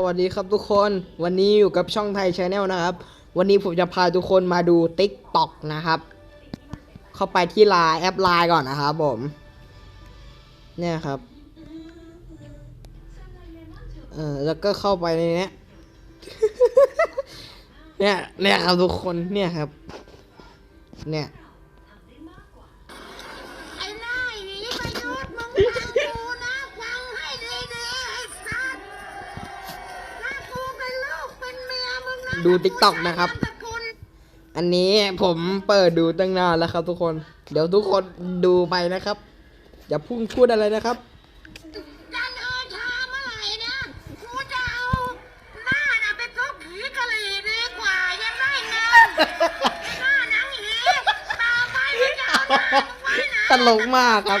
สวัสดีครับทุกคนวันนี้อยู่กับช่องไทยชาแนลนะครับ วันนี้ผมจะพาทุกคนมาดู t ิ k t o k นะครับ เข้าไปที่ไลน์แอปไลน์ก่อนนะครับผม เนี่ยครับเออแล้วก็เข้าไปในเนี้ยเนี่ยเนี่ยครับทุกคนเนี่ยครับ เนี่ย ยมึงนะดู TikTok นะครับนามสกุลอันนี้ผมเปิดดูตั้งนานแล้วครับ ทุกคน เดี๋ยวทุกคนดูไปนะครับ อย่าพุ่งพูดอะไรนะครับจันเอิญชาเมื่อไหร่นะกูจะเอาหน้าน่ะไปซุกผีกะหรี่ดีกว่ายังได้เงินหน้าหนังหีต่อไปมึงจะเอาหน้ามึงไว้ไหนตลกมากครับ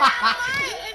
Bye.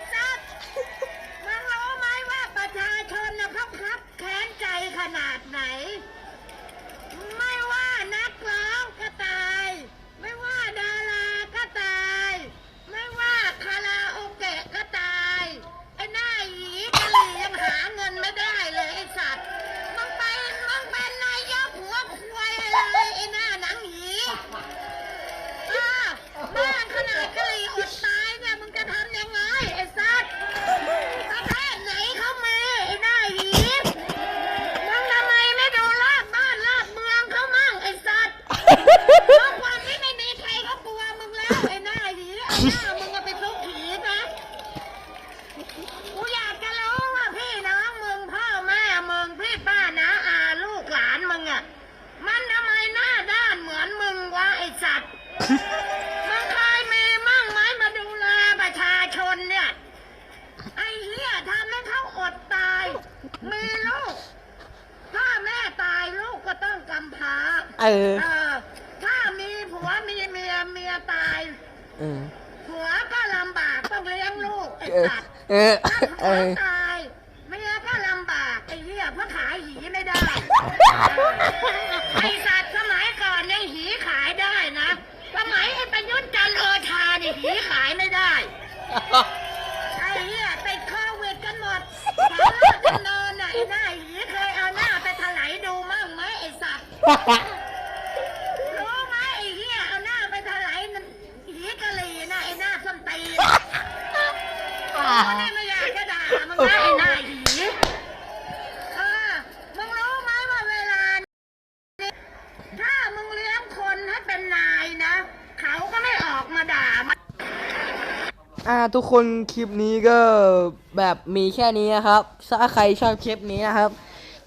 มึงก็เป็นทุกผีนะกูอยากจะรู้ว่าพี่น้องมึงพ่อแม่มึงพี่ป้านะอาลูกหลานมึงอะ มันทำไมหน้าด้านเหมือนมึงวะไอ้สัตว์ มึงเคยมีมั่งไหมมาดูแลประชาชนเนี่ย ไอ้เหี้ยทำให้เขาอดตาย มีลูกถ้าแม่ตายลูกก็ต้องกำพร้า เออ เออ ถ้ามีผัวมีเมียเมียตาย เออ ผัวก็ลำบากต้องเลี้ยงลูกไอ้สัตว์เออถ้าเออ ตายเมียก็ลำบากไอ้เหี้ยเพราะขายหีไม่ได้ ไอ้สัตว์สมัยก่อนยังหีขายได้นะ สมัยไอ้ประยุทธ์จันทร์โอชาเนี่ยหีขายไม่ได้ ไอ้เหี้ยติดโควิดกันหมดแถวราชดำเนินไอ้หน้าหีเคยเอาหน้าไปถลายดูมั่งไหมไอ้สัตว์ไหมไอ้เหี้ยเอาหน้าไปถลายนั่นหีกะหรี่น่ะไอ้หน้าส้นตีนโอ้นี่ไม่อยากจะด่ามึงนะไอ้หน้าหีเออมึงรู้ไหมว่าเวลานี้ถ้ามึงเลี้ยงคนให้เป็นนายนะ เขาก็ไม่ออกมาด่ามัน อ่าทุกคนคลิปนี้ก็แบบมีแค่นี้นะครับ ถ้าใครชอบคลิปนี้นะครับ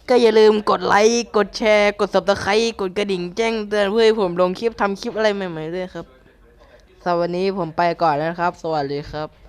ก็อย่าลืมกดไลค์กดแชร์กด subscribe กดกระดิ่งแจ้งเตือนเพื่อให้ผมลงคลิปทำคลิปอะไรใหม่ๆด้วยครับสำหรับวันนี้ผมไปก่อนแล้วนะครับ สวัสดีครับ